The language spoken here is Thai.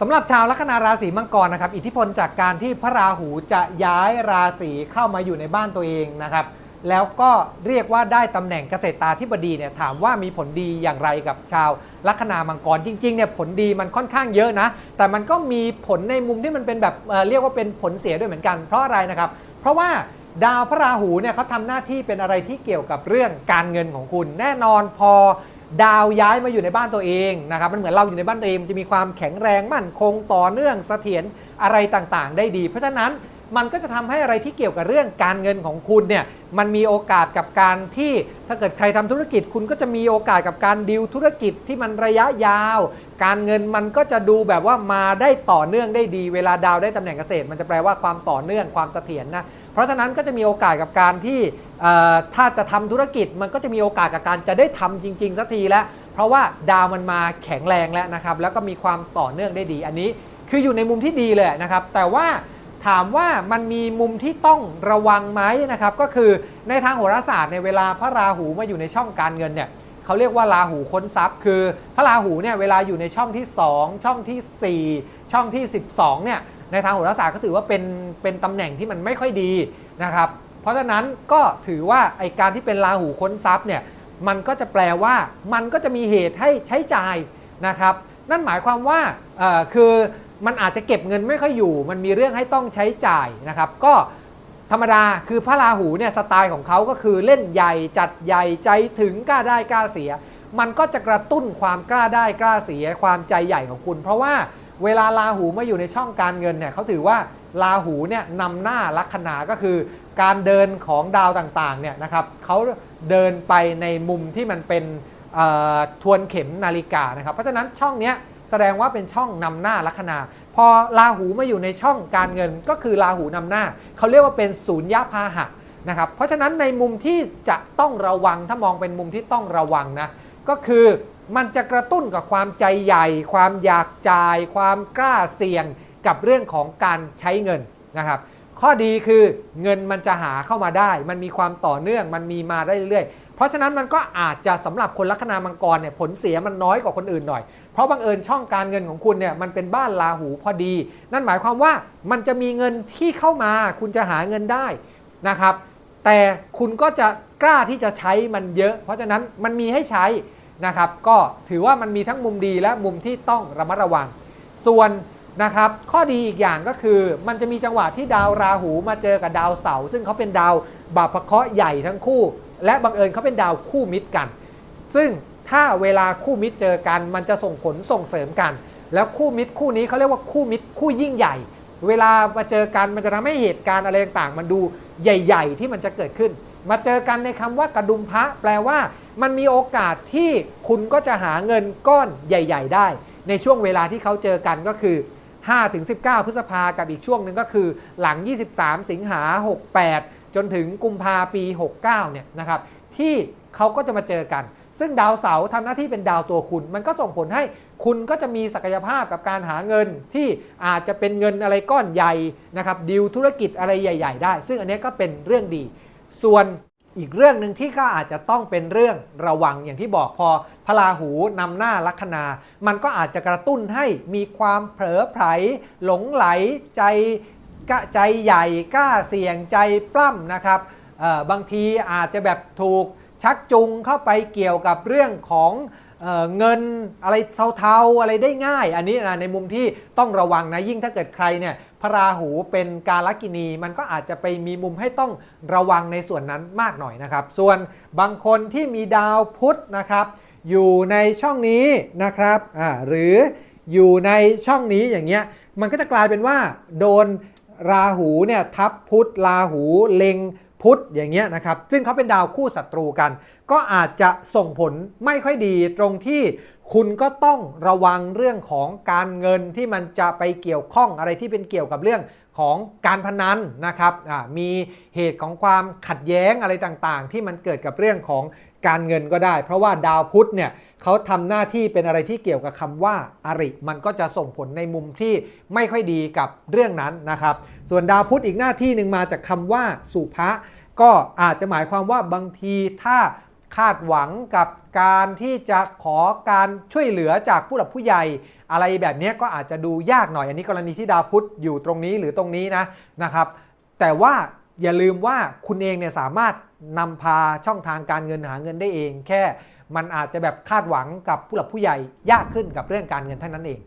สำหรับชาวลัคนาราศีมังกรนะครับ อิทธิพลจากการที่พระราหูจะย้ายราศีเข้ามาอยู่ในบ้านตัวเองนะครับ แล้วก็เรียกว่าได้ตำแหน่งเกษตราธิบดีเนี่ยถามว่ามีผลดีอย่างไรกับชาวลัคนามังกรจริงๆเนี่ยผลดีมันค่อนข้างเยอะนะ แต่มันก็มีผลในมุมที่มันเป็นแบบเเรียกว่าเป็นผลเสียด้วยเหมือนกัน เพราะอะไรนะครับ เพราะว่าดาวพระราหูเนี่ยเขาทำหน้าที่เป็นอะไรที่เกี่ยวกับเรื่องการเงินของคุณ แน่นอนพอ ดาวย้ายมาอยู่ในบ้านตัวเองนะครับมันเหมือนเราอยู่ในบ้านตัวเองมันจะมีความแข็งแรงมั่นคงต่อเนื่องเสถียรอะไรต่างๆ ได้ดี เพราะฉะนั้น มันก็จะทำให้อะไรที่เกี่ยวกับเรื่องการเงินของคุณเนี่ยมันมีโอกาสกับการที่ถ้าเกิดใครทำธุรกิจ คุณก็จะมีโอกาสกับการดีลธุรกิจที่มันระยะยาว การเงินมันก็จะดูแบบว่ามาได้ต่อเนื่องได้ดี เวลาดาวได้ตำแหน่งเกษตร มันจะแปลว่าความต่อเนื่องความเสถียรนะเพราะฉะนั้นก็จะมีโอกาสกับการที่ถ้าจะทำธุรกิจมันก็จะมีโอกาสกับการจะได้ทำจริงๆสักทีแล้วเพราะว่าดาวมันมาแข็งแรงแล้วนะครับแล้วก็มีความต่อเนื่องได้ดี อันนี้คืออยู่ในมุมที่ดีเลยนะครับ แต่ว่า ถามว่ามันมีมุมที่ต้องระวังไหมนะครับ ก็คือในทางโหราศาสตร์ในเวลาพระราหูมาอยู่ในช่องการเงินเนี่ยเขาเรียกว่าราหูค้นทรัพย์ คือพระราหูเนี่ยเวลาอยู่ในช่องที่ 2 ช่องทีสี่ 4 ช่องที่ 12เนี่ยในทางโหราศาสตร์ก็ถือว่าเป็นเป็นตำแหน่งที่มันไม่ค่อยดีนะครับ เพราะฉะนั้นก็ถือว่าไอการที่เป็นราหูค้นทรัพย์เนี่ยมันก็จะแปลว่ามันก็จะมีเหตุให้ใช้จ่ายนะครับ นั่นหมายความว่าคือมันอาจจะเก็บเงินไม่ค่อยอยู่ มันมีเรื่องให้ต้องใช้จ่ายนะครับ ก็ธรรมดาคือพระราหูเนี่ยสไตล์ของเขาก็คือเล่นใหญ่จัดใหญ่ใจถึงกล้าได้กล้าเสีย มันก็จะกระตุ้นความกล้าได้กล้าเสีย ความใจใหญ่ของคุณ เพราะว่าเวลาราหูมาอยู่ในช่องการเงินเนี่ยเขาถือว่าราหูเนี่ยนำหน้าลัคนาก็คือ การเดินของดาวต่างๆเนี่ยนะครับเขาเดินไปในมุมที่มันเป็น ทวนเข็มนาฬิกานะครับ เพราะฉะนั้นช่องนี้แสดงว่าเป็นช่องนำหน้าลัคนา พอราหูมาอยู่ในช่องการเงินก็คือราหูนำหน้า เขาเรียกว่าเป็นศูนย์ยพาหะนะครับ เพราะฉะนั้นในมุมที่จะต้องระวังถ้ามองเป็นมุมที่ต้องระวังนะก็คือมันจะกระตุ้นกับความใจใหญ่ ความอยากจ่าย ความกล้าเสี่ยงกับเรื่องของการใช้เงินนะครับข้อดีคือเงินมันจะหาเข้ามาได้ มันมีความต่อเนื่องมันมีมาได้เรื่อย เพราะฉะนั้นมันก็อาจจะสำหรับคนลัคนามังกรเนี่ยผลเสียมันน้อยกว่าคนอื่นหน่อย เพราะบังเอิญช่องการเงินของคุณเนี่ยมันเป็นบ้านราหูพอดี นั่นหมายความว่ามันจะมีเงินที่เข้ามา คุณจะหาเงินได้นะครับ แต่คุณก็จะกล้าที่จะใช้มันเยอะ เพราะฉะนั้นมันมีให้ใช้นะครับ ก็ถือว่ามันมีทั้งมุมดีและมุมที่ต้องระมัดระวัง ส่วนนะครับข้อดีอีกอย่างก็คือมันจะมีจังหวะที่ดาวราหูมาเจอกับดาวเสาร์ซึ่งเขาเป็นดาวบาปพเคราะห์ใหญ่ทั้งคู่ และบังเอิญเขาเป็นดาวคู่มิตรกัน ซึ่งถ้าเวลาคู่มิตรเจอกันมันจะส่งผลส่งเสริมกัน แล้วคู่มิตรคู่นี้เขาเรียกว่าคู่มิตรคู่ยิ่งใหญ่ เวลามาเจอกันมันจะทำให้เหตุการณ์อะไรต่างๆมันดูใหญ่ ๆ ที่มันจะเกิดขึ้น มาเจอกันในคำว่ากระดุมพระแปลว่า มันมีโอกาสที่คุณก็จะหาเงินก้อนใหญ่ ๆ ได้ ในช่วงเวลาที่เขาเจอกันก็คือ5-19 พฤษภากับอีกช่วงหนึ่งก็คือ หลัง 23 สิงหา 68 จนถึงกุมภาปี 69 เนี่ยนะครับที่เขาก็จะมาเจอกัน ซึ่งดาวเสาร์ทำหน้าที่เป็นดาวตัวคุณ มันก็ส่งผลให้คุณก็จะมีศักยภาพกับการหาเงินที่อาจจะเป็นเงินอะไรก้อนใหญ่นะครับดีลธุรกิจอะไรใหญ่ ๆ ได้ ซึ่งอันนี้ก็เป็นเรื่องดี ส่วนอีกเรื่องหนึ่งที่ก็อาจจะต้องเป็นเรื่องระวังอย่างที่บอกพอพระราหูนำหน้าลัคนา มันก็อาจจะกระตุ้นให้มีความเผลอไผลหลงไหลใจ กะใจใหญ่กล้าเสี่ยงใจปล้ำนะครับบางทีอาจจะแบบถูกชักจูงเข้าไปเกี่ยวกับเรื่องของเอเงินอะไรเทาๆอะไรได้ง่าย อันนี้นะในมุมที่ต้องระวังนะยิ่งถ้าเกิดใครเนี่ยพระราหูเป็นกาลกินี มันก็อาจจะไปมีมุมให้ต้องระวังในส่วนนั้นมากหน่อยนะครับ ส่วนบางคนที่มีดาวพุธนะครับ อยู่ในช่องนี้นะครับหรืออยู่ในช่องนี้อย่างเงี้ยมันก็จะกลายเป็นว่าโดน ราหูเนี่ยทับพุธราหูเล็งพุธอย่างเงี้ยนะครับ ซึ่งเขาเป็นดาวคู่ศัตรูกัน ก็อาจจะส่งผลไม่ค่อยดีตรงที่คุณก็ต้องระวังเรื่องของการเงินที่มันจะไปเกี่ยวข้องอะไรที่เป็นเกี่ยวกับเรื่อง ของการพนันนะครับมีเหตุของความขัดแย้งอะไรต่างๆ ที่มันเกิดกับเรื่องของการเงินก็ได้ เพราะว่าดาวพุธเนี่ยเขาทำหน้าที่เป็นอะไรที่เกี่ยวกับคำว่าอริ มันก็จะส่งผลในมุมที่ไม่ค่อยดีกับเรื่องนั้นนะครับ ส่วนดาวพุธอีกหน้าที่หนึ่งมาจากคำว่าสุภะก็อาจจะหมายความว่าบางทีถ้า คาดหวังกับการที่จะขอการช่วยเหลือจากผู้หลักผู้ใหญ่ อะไรแบบนี้ก็อาจจะดูยากหน่อย อันนี้กรณีที่ดาวพุธอยู่ตรงนี้หรือตรงนี้นะนะครับ แต่ว่าอย่าลืมว่าคุณเองเนี่ยสามารถนำพาช่องทางการเงินหาเงินได้เอง แค่มันอาจจะแบบคาดหวังกับผู้หลักผู้ใหญ่ยากขึ้นกับเรื่องการเงินเท่านั้นเอง